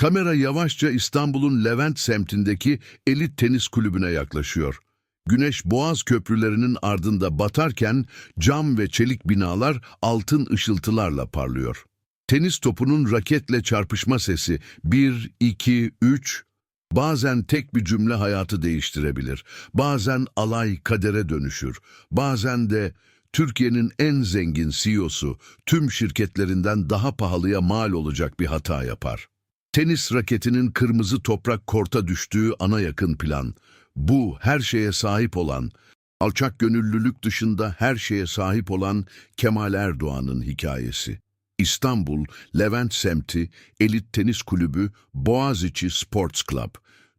Kamera yavaşça İstanbul'un Levent semtindeki elit tenis kulübüne yaklaşıyor. Güneş Boğaz köprülerinin ardında batarken cam ve çelik binalar altın ışıltılarla parlıyor. Tenis topunun raketle çarpışma sesi 1, 2, 3 bazen tek bir cümle hayatı değiştirebilir. Bazen alay kadere dönüşür. Bazen de Türkiye'nin en zengin CEO'su tüm şirketlerinden daha pahalıya mal olacak bir hata yapar. Tenis raketinin kırmızı toprak korta düştüğü ana yakın plan. Bu her şeye sahip olan, alçak gönüllülük dışında her şeye sahip olan Kemal Erdoğan'ın hikayesi. İstanbul, Levent semti, elit tenis kulübü, Boğaziçi Sports Club,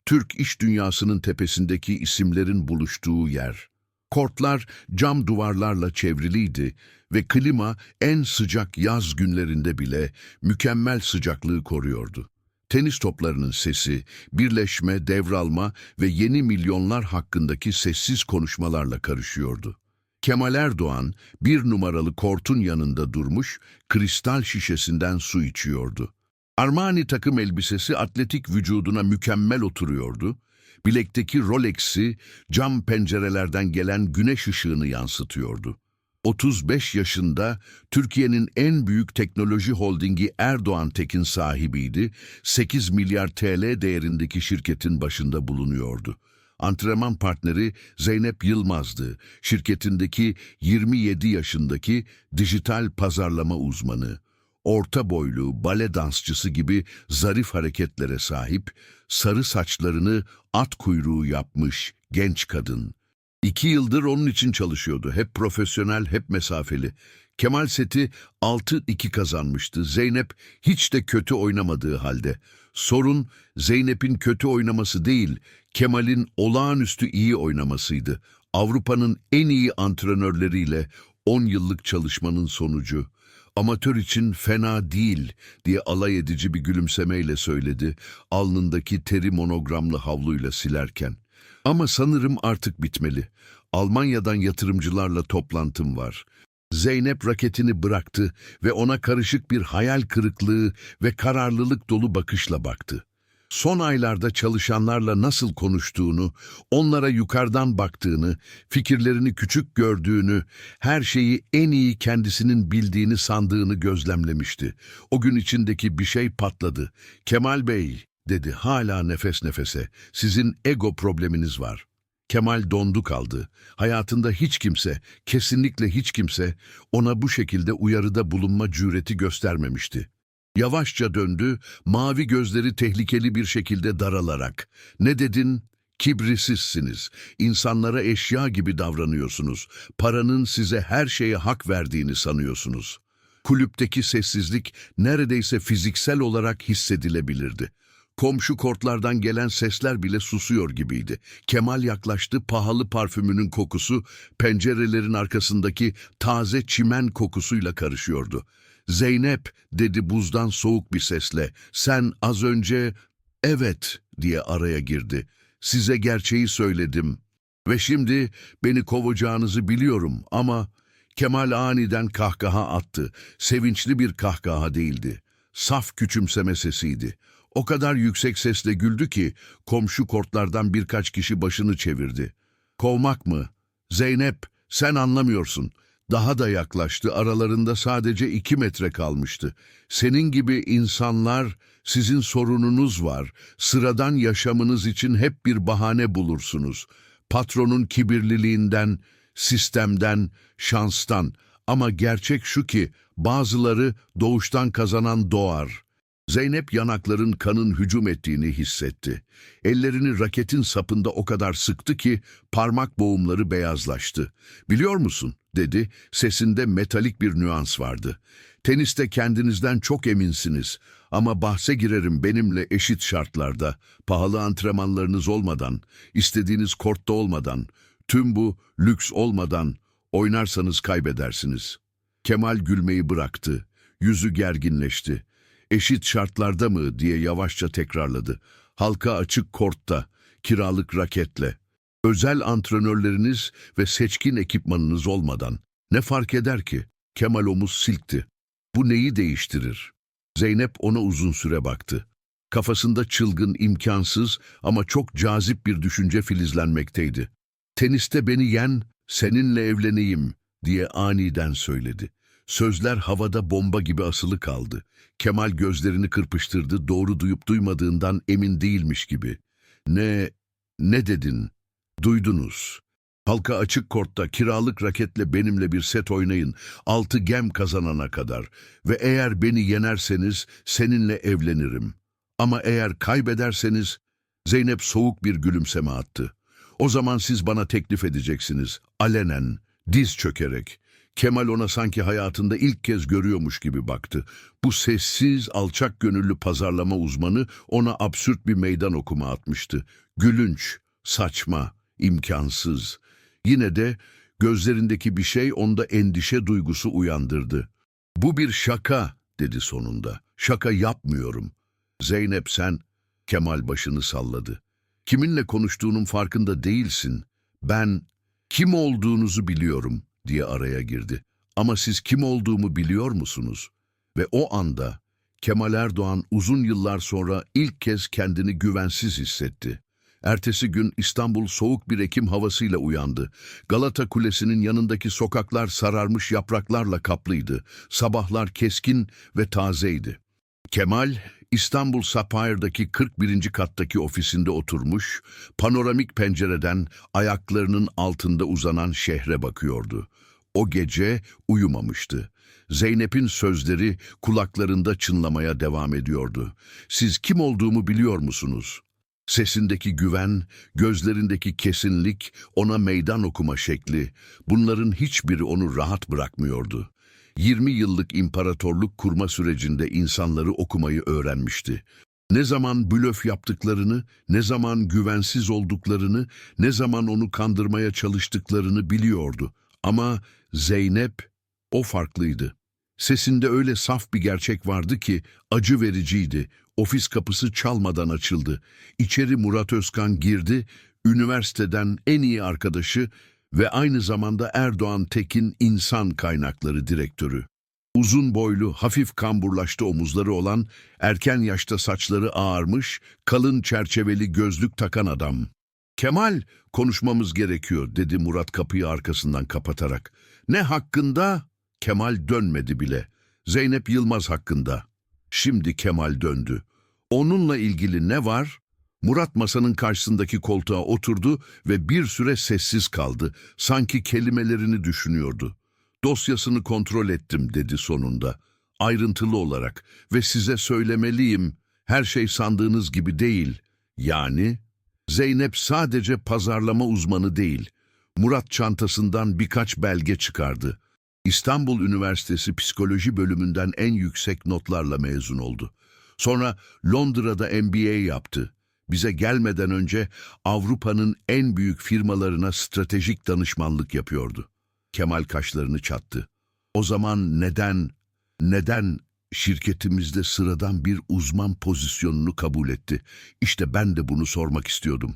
Türk iş dünyasının tepesindeki isimlerin buluştuğu yer. Kortlar cam duvarlarla çevriliydi ve klima en sıcak yaz günlerinde bile mükemmel sıcaklığı koruyordu. Tenis toplarının sesi, birleşme, devralma ve yeni milyonlar hakkındaki sessiz konuşmalarla karışıyordu. Kemal Erdoğan bir numaralı kortun yanında durmuş, kristal şişesinden su içiyordu. Armani takım elbisesi atletik vücuduna mükemmel oturuyordu. Bilekteki Rolex'i cam pencerelerden gelen güneş ışığını yansıtıyordu. 35 yaşında Türkiye'nin en büyük teknoloji holdingi Erdoğan Tekin sahibiydi. 8 milyar TL değerindeki şirketin başında bulunuyordu. Antrenman partneri Zeynep Yılmaz'dı. Şirketindeki 27 yaşındaki dijital pazarlama uzmanı. Orta boylu, bale dansçısı gibi zarif hareketlere sahip, sarı saçlarını at kuyruğu yapmış genç kadın. İki yıldır onun için çalışıyordu. Hep profesyonel, hep mesafeli. Kemal seti 6-2 kazanmıştı. Zeynep hiç de kötü oynamadığı halde. Sorun Zeynep'in kötü oynaması değil, Kemal'in olağanüstü iyi oynamasıydı. Avrupa'nın en iyi antrenörleriyle 10 yıllık çalışmanın sonucu. Amatör için fena değil diye alay edici bir gülümsemeyle söyledi, alnındaki teri monogramlı havluyla silerken. Ama sanırım artık bitmeli. Almanya'dan yatırımcılarla toplantım var. Zeynep raketini bıraktı ve ona karışık bir hayal kırıklığı ve kararlılık dolu bakışla baktı. Son aylarda çalışanlarla nasıl konuştuğunu, onlara yukarıdan baktığını, fikirlerini küçük gördüğünü, her şeyi en iyi kendisinin bildiğini sandığını gözlemlemişti. O gün içindeki bir şey patladı. Kemal Bey, dedi hala nefes nefese, sizin ego probleminiz var. Kemal dondu kaldı. Hayatında hiç kimse, kesinlikle hiç kimse ona bu şekilde uyarıda bulunma cüreti göstermemişti. Yavaşça döndü, mavi gözleri tehlikeli bir şekilde daralarak. Ne dedin? Kibrisizsiniz. İnsanlara eşya gibi davranıyorsunuz. Paranın size her şeye hak verdiğini sanıyorsunuz. Kulüpteki sessizlik neredeyse fiziksel olarak hissedilebilirdi. Komşu kortlardan gelen sesler bile susuyor gibiydi. Kemal yaklaştı, pahalı parfümünün kokusu pencerelerin arkasındaki taze çimen kokusuyla karışıyordu. Zeynep dedi buzdan soğuk bir sesle. Sen az önce evet diye araya girdi. Size gerçeği söyledim. Ve şimdi beni kovacağınızı biliyorum ama Kemal aniden kahkaha attı. Sevinçli bir kahkaha değildi. Saf küçümseme sesiydi. O kadar yüksek sesle güldü ki komşu kortlardan birkaç kişi başını çevirdi. Kovmak mı? Zeynep sen anlamıyorsun. Daha da yaklaştı. Aralarında sadece iki metre kalmıştı. Senin gibi insanlar, sizin sorununuz var. Sıradan yaşamınız için hep bir bahane bulursunuz. Patronun kibirliliğinden, sistemden, şanstan. Ama gerçek şu ki bazıları doğuştan kazanan doğar. Zeynep yanakların kanın hücum ettiğini hissetti. Ellerini raketin sapında o kadar sıktı ki parmak boğumları beyazlaştı. Biliyor musun? dedi. Sesinde metalik bir nüans vardı. Teniste kendinizden çok eminsiniz ama bahse girerim benimle eşit şartlarda, pahalı antrenmanlarınız olmadan, istediğiniz kortta olmadan, tüm bu lüks olmadan oynarsanız kaybedersiniz. Kemal gülmeyi bıraktı. Yüzü gerginleşti. Eşit şartlarda mı diye yavaşça tekrarladı. Halka açık kortta, kiralık raketle. Özel antrenörleriniz ve seçkin ekipmanınız olmadan ne fark eder ki? Kemal omuz silkti. Bu neyi değiştirir? Zeynep ona uzun süre baktı. Kafasında çılgın, imkansız ama çok cazip bir düşünce filizlenmekteydi. Teniste beni yen, seninle evleneyim diye aniden söyledi. Sözler havada bomba gibi asılı kaldı. Kemal gözlerini kırpıştırdı, doğru duyup duymadığından emin değilmiş gibi. Ne, ne dedin? Duydunuz. Halka açık kortta kiralık raketle benimle bir set oynayın, altı gem kazanana kadar ve eğer beni yenerseniz seninle evlenirim. Ama eğer kaybederseniz, Zeynep soğuk bir gülümseme attı. O zaman siz bana teklif edeceksiniz, alenen, diz çökerek. Kemal ona sanki hayatında ilk kez görüyormuş gibi baktı. Bu sessiz, alçak gönüllü pazarlama uzmanı ona absürt bir meydan okuma atmıştı. Gülünç, saçma, imkansız. Yine de gözlerindeki bir şey onda endişe duygusu uyandırdı. Bu bir şaka, dedi sonunda. Şaka yapmıyorum. Zeynep sen, Kemal başını salladı. Kiminle konuştuğunun farkında değilsin. Ben kim olduğunuzu biliyorum diye araya girdi. Ama siz kim olduğumu biliyor musunuz? Ve o anda Kemal Erdoğan uzun yıllar sonra ilk kez kendini güvensiz hissetti. Ertesi gün İstanbul soğuk bir Ekim havasıyla uyandı. Galata Kulesi'nin yanındaki sokaklar sararmış yapraklarla kaplıydı. Sabahlar keskin ve tazeydi. Kemal, İstanbul Sapire'daki 41. kattaki ofisinde oturmuş, panoramik pencereden ayaklarının altında uzanan şehre bakıyordu. O gece uyumamıştı. Zeynep'in sözleri kulaklarında çınlamaya devam ediyordu. Siz kim olduğumu biliyor musunuz? Sesindeki güven, gözlerindeki kesinlik, ona meydan okuma şekli, bunların hiçbiri onu rahat bırakmıyordu. 20 yıllık imparatorluk kurma sürecinde insanları okumayı öğrenmişti. Ne zaman blöf yaptıklarını, ne zaman güvensiz olduklarını, ne zaman onu kandırmaya çalıştıklarını biliyordu. Ama Zeynep, o farklıydı. Sesinde öyle saf bir gerçek vardı ki acı vericiydi. Ofis kapısı çalmadan açıldı. İçeri Murat Özkan girdi, üniversiteden en iyi arkadaşı ve aynı zamanda Erdoğan Tekin İnsan Kaynakları Direktörü. Uzun boylu, hafif kamburlaştı omuzları olan, erken yaşta saçları ağarmış, kalın çerçeveli gözlük takan adam. Kemal, konuşmamız gerekiyor, dedi Murat kapıyı arkasından kapatarak. Ne hakkında? Kemal dönmedi bile. Zeynep Yılmaz hakkında. Şimdi Kemal döndü. Onunla ilgili ne var? Murat masanın karşısındaki koltuğa oturdu ve bir süre sessiz kaldı. Sanki kelimelerini düşünüyordu. Dosyasını kontrol ettim dedi sonunda. Ayrıntılı olarak ve size söylemeliyim. Her şey sandığınız gibi değil. Yani Zeynep sadece pazarlama uzmanı değil. Murat çantasından birkaç belge çıkardı. İstanbul Üniversitesi Psikoloji bölümünden en yüksek notlarla mezun oldu. Sonra Londra'da MBA yaptı. Bize gelmeden önce Avrupa'nın en büyük firmalarına stratejik danışmanlık yapıyordu. Kemal kaşlarını çattı. O zaman neden, neden şirketimizde sıradan bir uzman pozisyonunu kabul etti? İşte ben de bunu sormak istiyordum.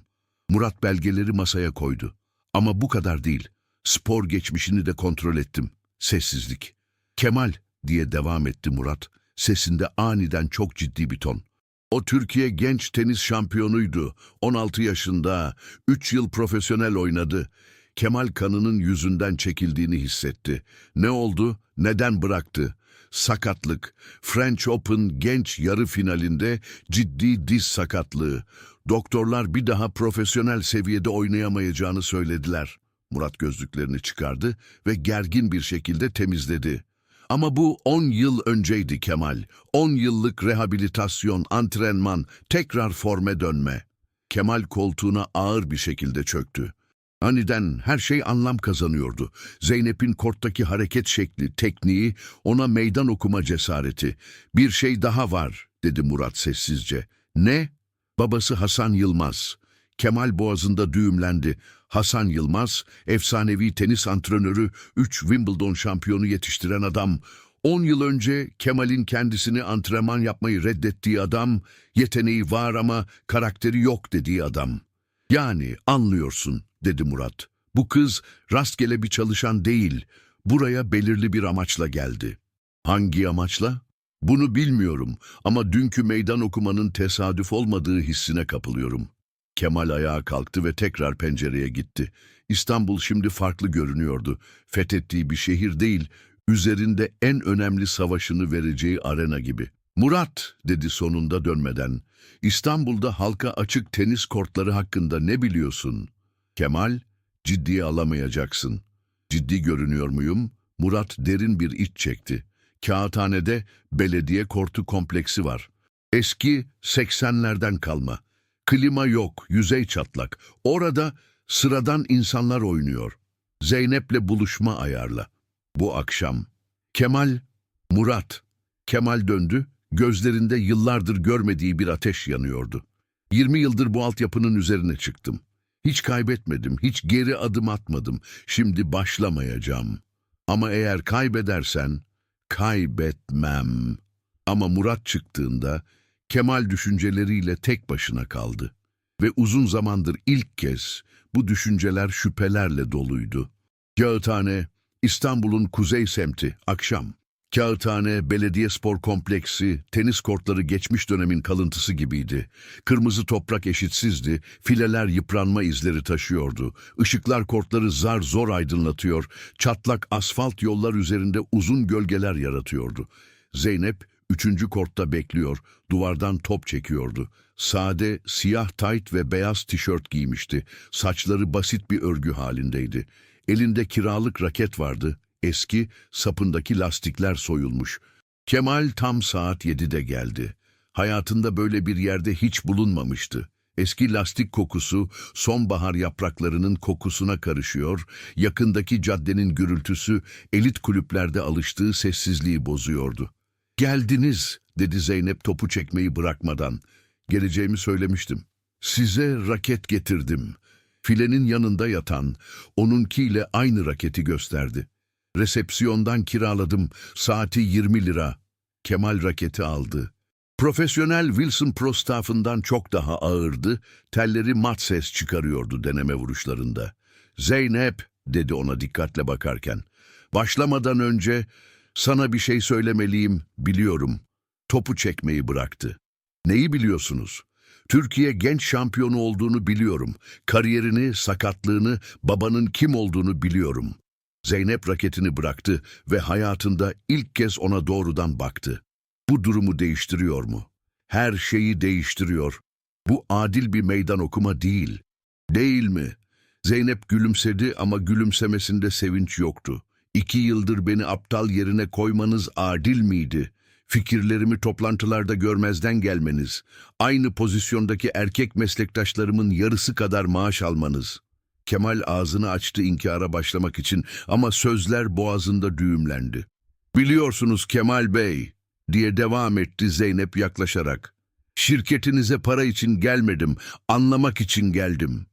Murat belgeleri masaya koydu. Ama bu kadar değil. Spor geçmişini de kontrol ettim. Sessizlik. Kemal diye devam etti Murat. Sesinde aniden çok ciddi bir ton. O Türkiye genç tenis şampiyonuydu. 16 yaşında, 3 yıl profesyonel oynadı. Kemal kanının yüzünden çekildiğini hissetti. Ne oldu? Neden bıraktı? Sakatlık. French Open genç yarı finalinde ciddi diz sakatlığı. Doktorlar bir daha profesyonel seviyede oynayamayacağını söylediler. Murat gözlüklerini çıkardı ve gergin bir şekilde temizledi. Ama bu 10 yıl önceydi Kemal. 10 yıllık rehabilitasyon, antrenman, tekrar forme dönme. Kemal koltuğuna ağır bir şekilde çöktü. Aniden her şey anlam kazanıyordu. Zeynep'in korttaki hareket şekli, tekniği, ona meydan okuma cesareti. Bir şey daha var, dedi Murat sessizce. Ne? Babası Hasan Yılmaz. Kemal boğazında düğümlendi. Hasan Yılmaz, efsanevi tenis antrenörü, 3 Wimbledon şampiyonu yetiştiren adam. 10 yıl önce Kemal'in kendisini antrenman yapmayı reddettiği adam, yeteneği var ama karakteri yok dediği adam. Yani anlıyorsun, dedi Murat. Bu kız rastgele bir çalışan değil, buraya belirli bir amaçla geldi. Hangi amaçla? Bunu bilmiyorum ama dünkü meydan okumanın tesadüf olmadığı hissine kapılıyorum. Kemal ayağa kalktı ve tekrar pencereye gitti. İstanbul şimdi farklı görünüyordu. Fethettiği bir şehir değil, üzerinde en önemli savaşını vereceği arena gibi. Murat, dedi sonunda dönmeden, İstanbul'da halka açık tenis kortları hakkında ne biliyorsun? Kemal, ciddiye alamayacaksın. Ciddi görünüyor muyum? Murat derin bir iç çekti. Kağıthanede belediye kortu kompleksi var. Eski 80'lerden kalma. Klima yok, yüzey çatlak. Orada sıradan insanlar oynuyor. Zeynep'le buluşma ayarla. Bu akşam. Kemal, Murat. Kemal döndü, gözlerinde yıllardır görmediği bir ateş yanıyordu. 20 yıldır bu altyapının üzerine çıktım. Hiç kaybetmedim, hiç geri adım atmadım. Şimdi başlamayacağım. Ama eğer kaybedersen, kaybetmem. Ama Murat çıktığında Kemal düşünceleriyle tek başına kaldı. Ve uzun zamandır ilk kez bu düşünceler şüphelerle doluydu. Kağıthane, İstanbul'un kuzey semti, akşam. Kağıthane, belediye spor kompleksi, tenis kortları geçmiş dönemin kalıntısı gibiydi. Kırmızı toprak eşitsizdi, fileler yıpranma izleri taşıyordu. Işıklar kortları zar zor aydınlatıyor, çatlak asfalt yollar üzerinde uzun gölgeler yaratıyordu. Zeynep, üçüncü kortta bekliyor, duvardan top çekiyordu. Sade, siyah tayt ve beyaz tişört giymişti. Saçları basit bir örgü halindeydi. Elinde kiralık raket vardı. Eski, sapındaki lastikler soyulmuş. Kemal tam saat 7'de geldi. Hayatında böyle bir yerde hiç bulunmamıştı. Eski lastik kokusu sonbahar yapraklarının kokusuna karışıyor, yakındaki caddenin gürültüsü elit kulüplerde alıştığı sessizliği bozuyordu. Geldiniz, dedi Zeynep topu çekmeyi bırakmadan. Geleceğimi söylemiştim. Size raket getirdim. Filenin yanında yatan, onunkiyle aynı raketi gösterdi. Resepsiyondan kiraladım, saati 20 lira. Kemal raketi aldı. Profesyonel Wilson Pro staffından çok daha ağırdı, telleri mat ses çıkarıyordu deneme vuruşlarında. Zeynep, dedi ona dikkatle bakarken. Başlamadan önce, sana bir şey söylemeliyim, biliyorum. Topu çekmeyi bıraktı. Neyi biliyorsunuz? Türkiye genç şampiyonu olduğunu biliyorum. Kariyerini, sakatlığını, babanın kim olduğunu biliyorum. Zeynep raketini bıraktı ve hayatında ilk kez ona doğrudan baktı. Bu durumu değiştiriyor mu? Her şeyi değiştiriyor. Bu adil bir meydan okuma değil. Değil mi? Zeynep gülümsedi ama gülümsemesinde sevinç yoktu. İki yıldır beni aptal yerine koymanız adil miydi? Fikirlerimi toplantılarda görmezden gelmeniz, aynı pozisyondaki erkek meslektaşlarımın yarısı kadar maaş almanız. Kemal ağzını açtı inkara başlamak için ama sözler boğazında düğümlendi. Biliyorsunuz Kemal Bey, diye devam etti Zeynep yaklaşarak. Şirketinize para için gelmedim, anlamak için geldim.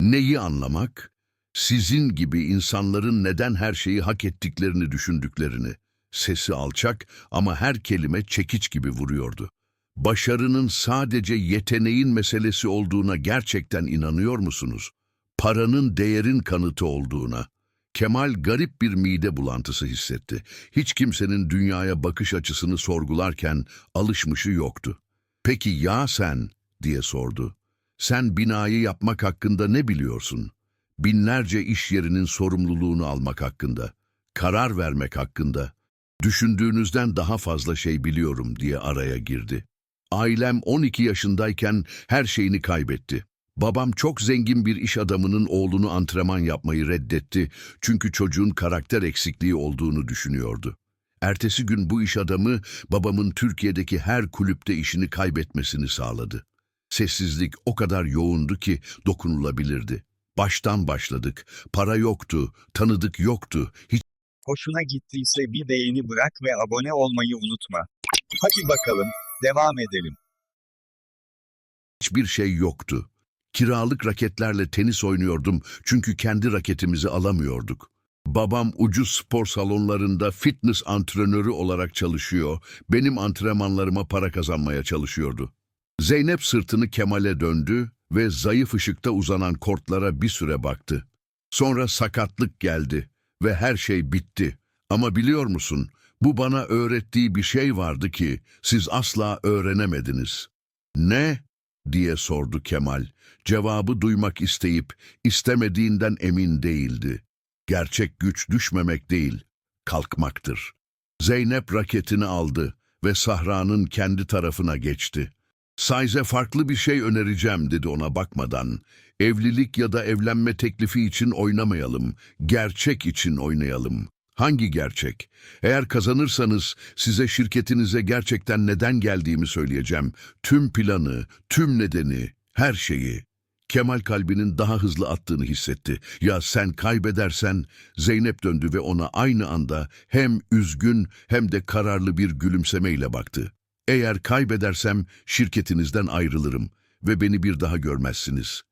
Neyi anlamak? Sizin gibi insanların neden her şeyi hak ettiklerini düşündüklerini. Sesi alçak ama her kelime çekiç gibi vuruyordu. Başarının sadece yeteneğin meselesi olduğuna gerçekten inanıyor musunuz? Paranın değerin kanıtı olduğuna. Kemal garip bir mide bulantısı hissetti. Hiç kimsenin dünyaya bakış açısını sorgularken alışmışı yoktu. Peki ya sen? diye sordu. Sen binayı yapmak hakkında ne biliyorsun? Binlerce iş yerinin sorumluluğunu almak hakkında, karar vermek hakkında. Düşündüğünüzden daha fazla şey biliyorum diye araya girdi. Ailem 12 yaşındayken her şeyini kaybetti. Babam çok zengin bir iş adamının oğlunu antrenman yapmayı reddetti çünkü çocuğun karakter eksikliği olduğunu düşünüyordu. Ertesi gün bu iş adamı babamın Türkiye'deki her kulüpte işini kaybetmesini sağladı. Sessizlik o kadar yoğundu ki dokunulabilirdi. Baştan başladık. Para yoktu, tanıdık yoktu. Hoşuna gittiyse bir beğeni bırak ve abone olmayı unutma. Hadi bakalım, devam edelim. Hiçbir şey yoktu. Kiralık raketlerle tenis oynuyordum çünkü kendi raketimizi alamıyorduk. Babam ucuz spor salonlarında fitness antrenörü olarak çalışıyor, benim antrenmanlarıma para kazanmaya çalışıyordu. Zeynep sırtını Kemal'e döndü ve zayıf ışıkta uzanan kortlara bir süre baktı. Sonra sakatlık geldi ve her şey bitti. Ama biliyor musun, Bu bana öğrettiği bir şey vardı ki siz asla öğrenemediniz. Ne? diye sordu Kemal. Cevabı duymak isteyip istemediğinden emin değildi. Gerçek güç düşmemek değil, kalkmaktır. Zeynep raketini aldı ve Sahra'nın kendi tarafına geçti. Size farklı bir şey önereceğim dedi ona bakmadan. Evlilik ya da evlenme teklifi için oynamayalım, gerçek için oynayalım. Hangi gerçek? Eğer kazanırsanız size şirketinize gerçekten neden geldiğimi söyleyeceğim. Tüm planı, tüm nedeni, her şeyi. Kemal kalbinin daha hızlı attığını hissetti. Ya sen kaybedersen Zeynep döndü ve ona aynı anda hem üzgün hem de kararlı bir gülümsemeyle baktı. Eğer kaybedersem şirketinizden ayrılırım ve beni bir daha görmezsiniz.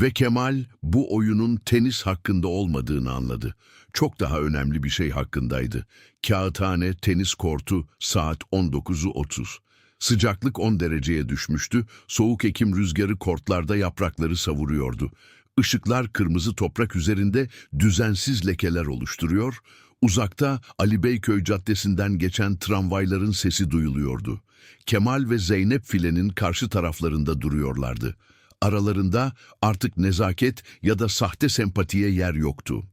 Ve Kemal bu oyunun tenis hakkında olmadığını anladı. Çok daha önemli bir şey hakkındaydı. Kağıthane tenis kortu saat 19'u 30. Sıcaklık 10 dereceye düşmüştü, soğuk ekim rüzgarı kortlarda yaprakları savuruyordu. Işıklar kırmızı toprak üzerinde düzensiz lekeler oluşturuyor, uzakta Ali Beyköy Caddesi'nden geçen tramvayların sesi duyuluyordu. Kemal ve Zeynep filenin karşı taraflarında duruyorlardı. Aralarında artık nezaket ya da sahte sempatiye yer yoktu.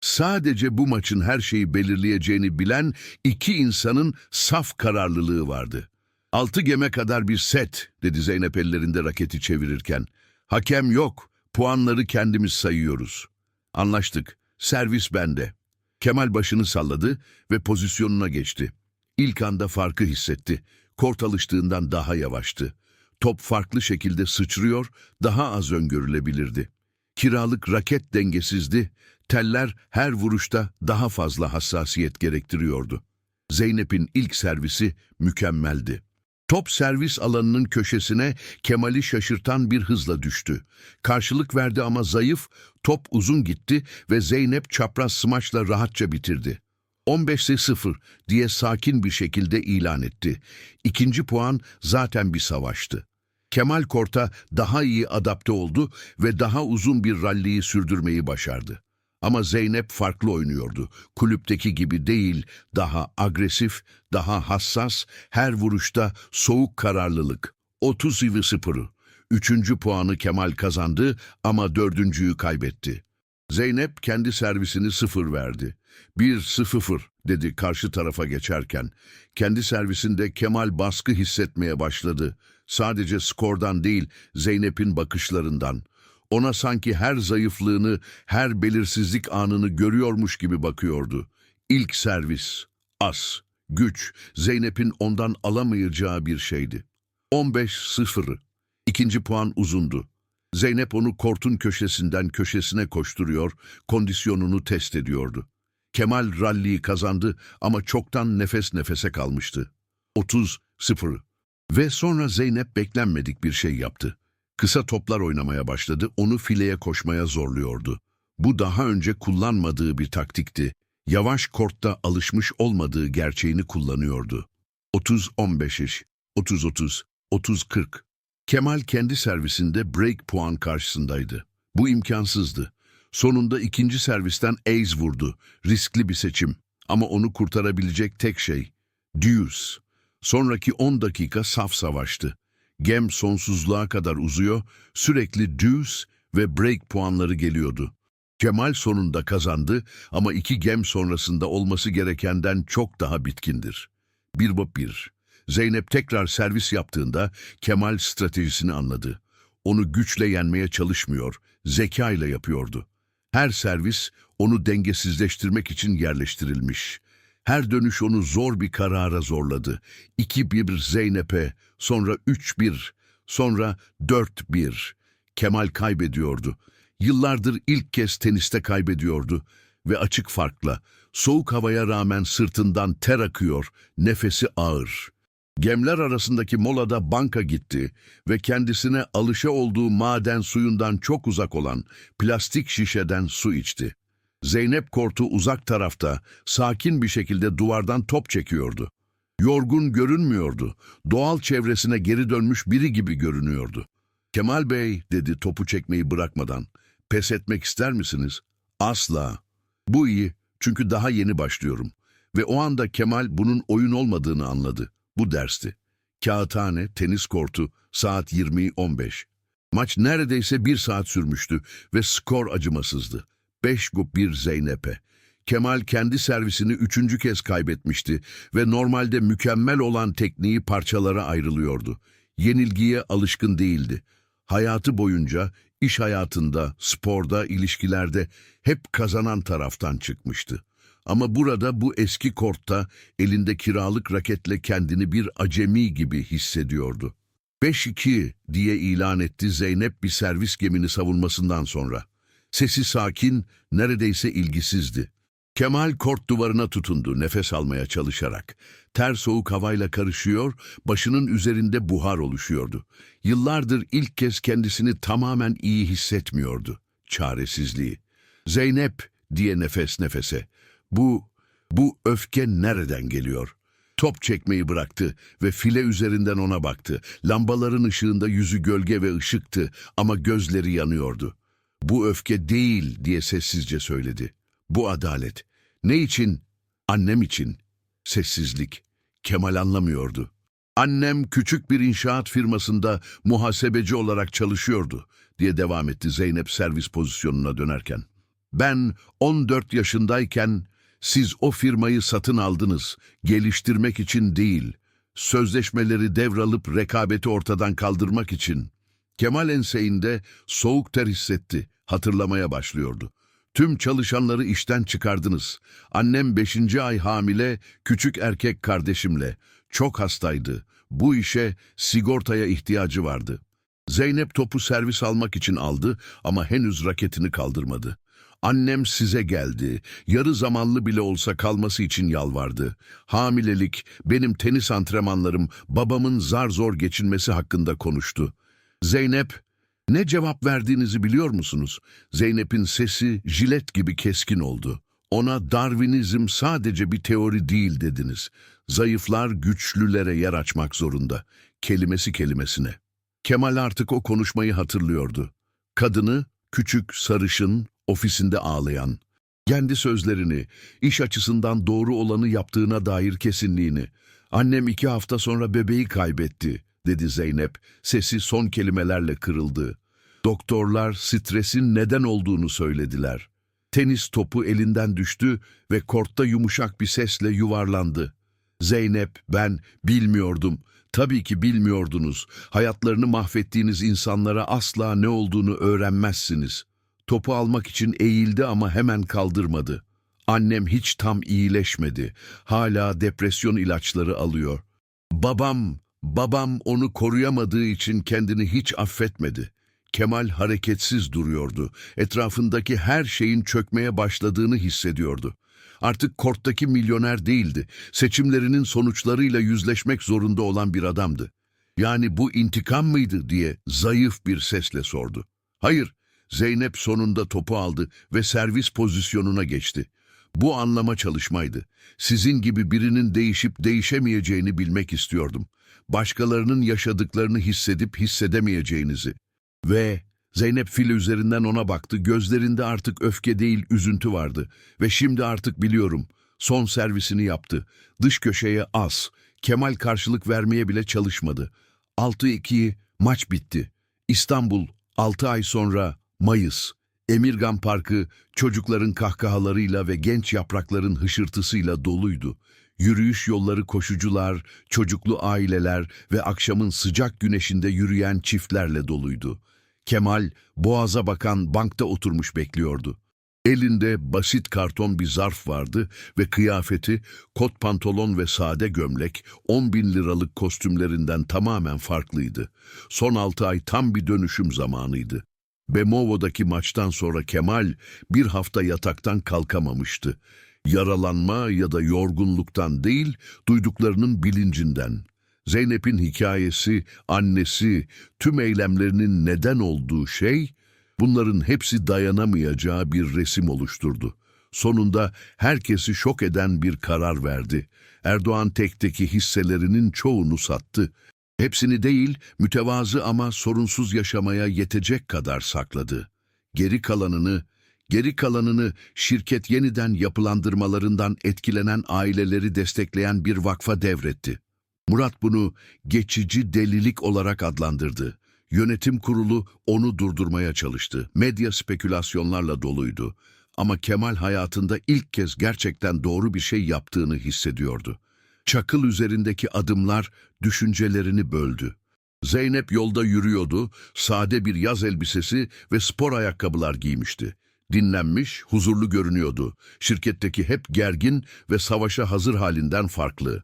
Sadece bu maçın her şeyi belirleyeceğini bilen iki insanın saf kararlılığı vardı. Altı geme kadar bir set, dedi Zeynep ellerinde raketi çevirirken. Hakem yok, puanları kendimiz sayıyoruz. Anlaştık, servis bende. Kemal başını salladı ve pozisyonuna geçti. İlk anda farkı hissetti. Kort alıştığından daha yavaştı. Top farklı şekilde sıçrıyor, daha az öngörülebilirdi. Kiralık raket dengesizdi, teller her vuruşta daha fazla hassasiyet gerektiriyordu. Zeynep'in ilk servisi mükemmeldi. Top servis alanının köşesine Kemal'i şaşırtan bir hızla düştü. Karşılık verdi ama zayıf, top uzun gitti ve Zeynep çapraz smaçla rahatça bitirdi. 15'e 0 diye sakin bir şekilde ilan etti. İkinci puan zaten bir savaştı. Kemal Kort'a daha iyi adapte oldu ve daha uzun bir ralliyi sürdürmeyi başardı. Ama Zeynep farklı oynuyordu. Kulüpteki gibi değil, daha agresif, daha hassas, her vuruşta soğuk kararlılık. 30 ve 0. Üçüncü puanı Kemal kazandı ama dördüncüyü kaybetti. Zeynep kendi servisini sıfır verdi. Bir sıfır dedi karşı tarafa geçerken. Kendi servisinde Kemal baskı hissetmeye başladı. Sadece skordan değil, Zeynep'in bakışlarından. Ona sanki her zayıflığını, her belirsizlik anını görüyormuş gibi bakıyordu. İlk servis, as, güç, Zeynep'in ondan alamayacağı bir şeydi. 15-0. İkinci puan uzundu. Zeynep onu kortun köşesinden köşesine koşturuyor, kondisyonunu test ediyordu. Kemal ralliyi kazandı ama çoktan nefes nefese kalmıştı. 30-0. Ve sonra Zeynep beklenmedik bir şey yaptı. Kısa toplar oynamaya başladı, onu fileye koşmaya zorluyordu. Bu daha önce kullanmadığı bir taktikti. Yavaş kortta alışmış olmadığı gerçeğini kullanıyordu. 30-15 iş, 30-30, 30-40. Kemal kendi servisinde break puan karşısındaydı. Bu imkansızdı. Sonunda ikinci servisten ace vurdu. Riskli bir seçim. Ama onu kurtarabilecek tek şey. Deuce. Sonraki 10 dakika saf savaştı. Gem sonsuzluğa kadar uzuyor, sürekli deuce ve break puanları geliyordu. Kemal sonunda kazandı ama iki gem sonrasında olması gerekenden çok daha bitkindir. Bir bu bir. Zeynep tekrar servis yaptığında Kemal stratejisini anladı. Onu güçle yenmeye çalışmıyor, zekayla yapıyordu. Her servis onu dengesizleştirmek için yerleştirilmiş. Her dönüş onu zor bir karara zorladı. 2-1 Zeynep'e, sonra 3-1, sonra 4-1. Kemal kaybediyordu. Yıllardır ilk kez teniste kaybediyordu ve açık farkla, soğuk havaya rağmen sırtından ter akıyor, nefesi ağır. Gemler arasındaki molada banka gitti ve kendisine alışa olduğu maden suyundan çok uzak olan plastik şişeden su içti. Zeynep Kort'u uzak tarafta, sakin bir şekilde duvardan top çekiyordu. Yorgun görünmüyordu, doğal çevresine geri dönmüş biri gibi görünüyordu. Kemal Bey, dedi topu çekmeyi bırakmadan, pes etmek ister misiniz? Asla. Bu iyi, çünkü daha yeni başlıyorum. Ve o anda Kemal bunun oyun olmadığını anladı. Bu dersti. Kağıthane, tenis kortu, saat 20.15. Maç neredeyse bir saat sürmüştü ve skor acımasızdı. 5 gup 1 Zeynep'e. Kemal kendi servisini üçüncü kez kaybetmişti ve normalde mükemmel olan tekniği parçalara ayrılıyordu. Yenilgiye alışkın değildi. Hayatı boyunca iş hayatında, sporda, ilişkilerde hep kazanan taraftan çıkmıştı. Ama burada bu eski kortta elinde kiralık raketle kendini bir acemi gibi hissediyordu. 5-2 diye ilan etti Zeynep bir servis gemini savunmasından sonra. Sesi sakin, neredeyse ilgisizdi. Kemal kort duvarına tutundu nefes almaya çalışarak. Ter soğuk havayla karışıyor, başının üzerinde buhar oluşuyordu. Yıllardır ilk kez kendisini tamamen iyi hissetmiyordu. Çaresizliği. Zeynep diye nefes nefese. Bu, bu öfke nereden geliyor? Top çekmeyi bıraktı ve file üzerinden ona baktı. Lambaların ışığında yüzü gölge ve ışıktı ama gözleri yanıyordu. Bu öfke değil diye sessizce söyledi. Bu adalet. Ne için? Annem için. Sessizlik. Kemal anlamıyordu. Annem küçük bir inşaat firmasında muhasebeci olarak çalışıyordu diye devam etti Zeynep servis pozisyonuna dönerken. Ben 14 yaşındayken siz o firmayı satın aldınız, geliştirmek için değil, sözleşmeleri devralıp rekabeti ortadan kaldırmak için. Kemal enseğinde soğuk ter hissetti, hatırlamaya başlıyordu. Tüm çalışanları işten çıkardınız. Annem beşinci ay hamile, küçük erkek kardeşimle. Çok hastaydı. Bu işe sigortaya ihtiyacı vardı. Zeynep topu servis almak için aldı ama henüz raketini kaldırmadı. Annem size geldi. Yarı zamanlı bile olsa kalması için yalvardı. Hamilelik, benim tenis antrenmanlarım, babamın zar zor geçinmesi hakkında konuştu. Zeynep, ne cevap verdiğinizi biliyor musunuz? Zeynep'in sesi jilet gibi keskin oldu. Ona Darwinizm sadece bir teori değil dediniz. Zayıflar güçlülere yer açmak zorunda. Kelimesi kelimesine. Kemal artık o konuşmayı hatırlıyordu. Kadını, küçük, sarışın, ofisinde ağlayan, kendi sözlerini, iş açısından doğru olanı yaptığına dair kesinliğini. Annem iki hafta sonra bebeği kaybetti, dedi Zeynep. Sesi son kelimelerle kırıldı. Doktorlar stresin neden olduğunu söylediler. Tenis topu elinden düştü ve kortta yumuşak bir sesle yuvarlandı. Zeynep, ben bilmiyordum. Tabii ki bilmiyordunuz. Hayatlarını mahvettiğiniz insanlara asla ne olduğunu öğrenmezsiniz. Topu almak için eğildi ama hemen kaldırmadı. Annem hiç tam iyileşmedi. Hala depresyon ilaçları alıyor. Babam, babam onu koruyamadığı için kendini hiç affetmedi. Kemal hareketsiz duruyordu. Etrafındaki her şeyin çökmeye başladığını hissediyordu. Artık korttaki milyoner değildi. Seçimlerinin sonuçlarıyla yüzleşmek zorunda olan bir adamdı. Yani bu intikam mıydı diye zayıf bir sesle sordu. Hayır, Zeynep sonunda topu aldı ve servis pozisyonuna geçti. Bu anlama çalışmaydı. Sizin gibi birinin değişip değişemeyeceğini bilmek istiyordum. Başkalarının yaşadıklarını hissedip hissedemeyeceğinizi. Ve Zeynep file üzerinden ona baktı. Gözlerinde artık öfke değil üzüntü vardı. Ve şimdi artık biliyorum. Son servisini yaptı. Dış köşeye az. Kemal karşılık vermeye bile çalışmadı. 6-2 maç bitti. İstanbul 6 ay sonra Mayıs. Emirgan Parkı çocukların kahkahalarıyla ve genç yaprakların hışırtısıyla doluydu. Yürüyüş yolları koşucular, çocuklu aileler ve akşamın sıcak güneşinde yürüyen çiftlerle doluydu. Kemal, boğaza bakan bankta oturmuş bekliyordu. Elinde basit karton bir zarf vardı ve kıyafeti kot pantolon ve sade gömlek 10 bin liralık kostümlerinden tamamen farklıydı. Son altı ay tam bir dönüşüm zamanıydı. Bemovo'daki maçtan sonra Kemal bir hafta yataktan kalkamamıştı. Yaralanma ya da yorgunluktan değil, duyduklarının bilincinden. Zeynep'in hikayesi, annesi, tüm eylemlerinin neden olduğu şey, bunların hepsi dayanamayacağı bir resim oluşturdu. Sonunda herkesi şok eden bir karar verdi. Erdoğan tekteki hisselerinin çoğunu sattı. Hepsini değil, mütevazı ama sorunsuz yaşamaya yetecek kadar sakladı. Geri kalanını Geri kalanını şirket yeniden yapılandırmalarından etkilenen aileleri destekleyen bir vakfa devretti. Murat bunu geçici delilik olarak adlandırdı. Yönetim kurulu onu durdurmaya çalıştı. Medya spekülasyonlarla doluydu. Ama Kemal hayatında ilk kez gerçekten doğru bir şey yaptığını hissediyordu. Çakıl üzerindeki adımlar düşüncelerini böldü. Zeynep yolda yürüyordu, sade bir yaz elbisesi ve spor ayakkabılar giymişti. Dinlenmiş, huzurlu görünüyordu. Şirketteki hep gergin ve savaşa hazır halinden farklı.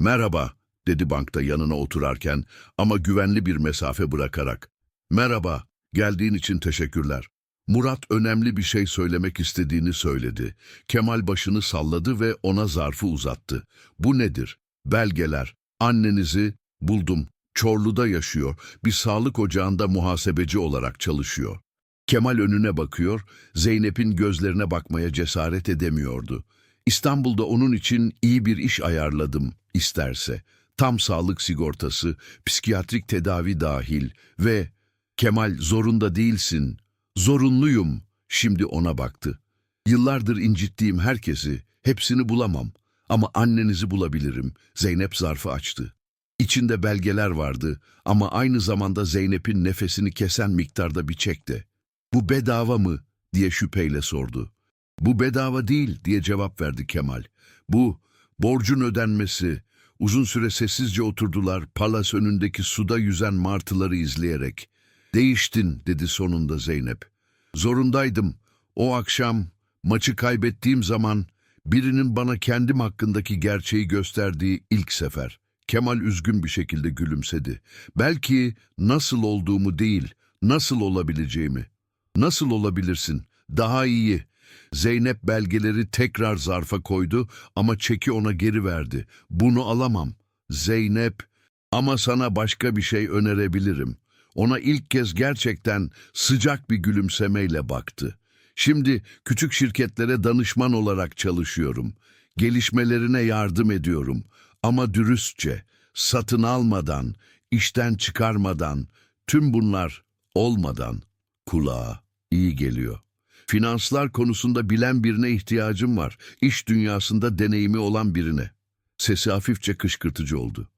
Merhaba, dedi bankta yanına oturarken ama güvenli bir mesafe bırakarak. Merhaba, geldiğin için teşekkürler. Murat önemli bir şey söylemek istediğini söyledi. Kemal başını salladı ve ona zarfı uzattı. Bu nedir? Belgeler. Annenizi buldum. Çorlu'da yaşıyor. Bir sağlık ocağında muhasebeci olarak çalışıyor. Kemal önüne bakıyor, Zeynep'in gözlerine bakmaya cesaret edemiyordu. İstanbul'da onun için iyi bir iş ayarladım isterse. Tam sağlık sigortası, psikiyatrik tedavi dahil ve Kemal zorunda değilsin, zorunluyum. Şimdi ona baktı. Yıllardır incittiğim herkesi, hepsini bulamam. Ama annenizi bulabilirim. Zeynep zarfı açtı. İçinde belgeler vardı ama aynı zamanda Zeynep'in nefesini kesen miktarda bir çek de. Bu bedava mı? diye şüpheyle sordu. Bu bedava değil diye cevap verdi Kemal. Bu borcun ödenmesi. Uzun süre sessizce oturdular palas önündeki suda yüzen martıları izleyerek. Değiştin dedi sonunda Zeynep. Zorundaydım. O akşam maçı kaybettiğim zaman birinin bana kendim hakkındaki gerçeği gösterdiği ilk sefer. Kemal üzgün bir şekilde gülümsedi. Belki nasıl olduğumu değil, nasıl olabileceğimi. Nasıl olabilirsin? Daha iyi. Zeynep belgeleri tekrar zarfa koydu ama çeki ona geri verdi. Bunu alamam. Zeynep, ama sana başka bir şey önerebilirim. Ona ilk kez gerçekten sıcak bir gülümsemeyle baktı. Şimdi küçük şirketlere danışman olarak çalışıyorum. Gelişmelerine yardım ediyorum. Ama dürüstçe, satın almadan, işten çıkarmadan, tüm bunlar olmadan kulağa iyi geliyor. Finanslar konusunda bilen birine ihtiyacım var. İş dünyasında deneyimi olan birine. Sesi hafifçe kışkırtıcı oldu.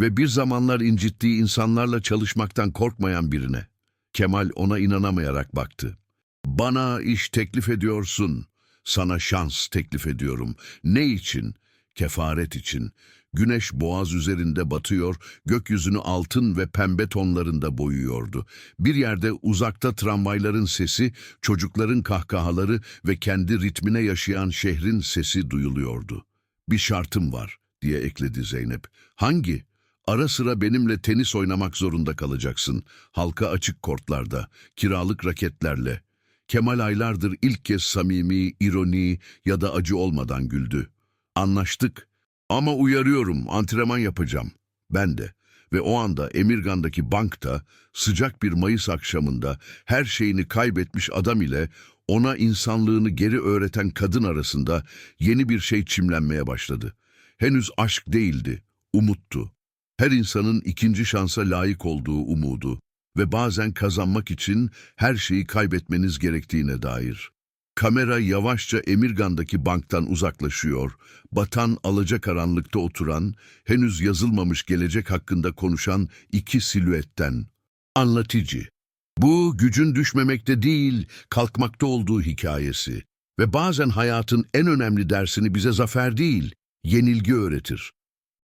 Ve bir zamanlar incittiği insanlarla çalışmaktan korkmayan birine. Kemal ona inanamayarak baktı. Bana iş teklif ediyorsun. Sana şans teklif ediyorum. Ne için? Kefaret için. Güneş boğaz üzerinde batıyor, gökyüzünü altın ve pembe tonlarında boyuyordu. Bir yerde uzakta tramvayların sesi, çocukların kahkahaları ve kendi ritmine yaşayan şehrin sesi duyuluyordu. Bir şartım var, diye ekledi Zeynep. Hangi? Ara sıra benimle tenis oynamak zorunda kalacaksın. Halka açık kortlarda, kiralık raketlerle. Kemal aylardır ilk kez samimi, ironi ya da acı olmadan güldü. Anlaştık. Ama uyarıyorum, antrenman yapacağım. Ben de. Ve o anda Emirgan'daki bankta, sıcak bir Mayıs akşamında her şeyini kaybetmiş adam ile ona insanlığını geri öğreten kadın arasında yeni bir şey çimlenmeye başladı. Henüz aşk değildi, umuttu. Her insanın ikinci şansa layık olduğu umudu ve bazen kazanmak için her şeyi kaybetmeniz gerektiğine dair. Kamera yavaşça Emirgan'daki banktan uzaklaşıyor, batan alacakaranlıkta oturan, henüz yazılmamış gelecek hakkında konuşan iki silüetten. Anlatıcı. Bu gücün düşmemekte değil, kalkmakta olduğu hikayesi. Ve bazen hayatın en önemli dersini bize zafer değil, yenilgi öğretir.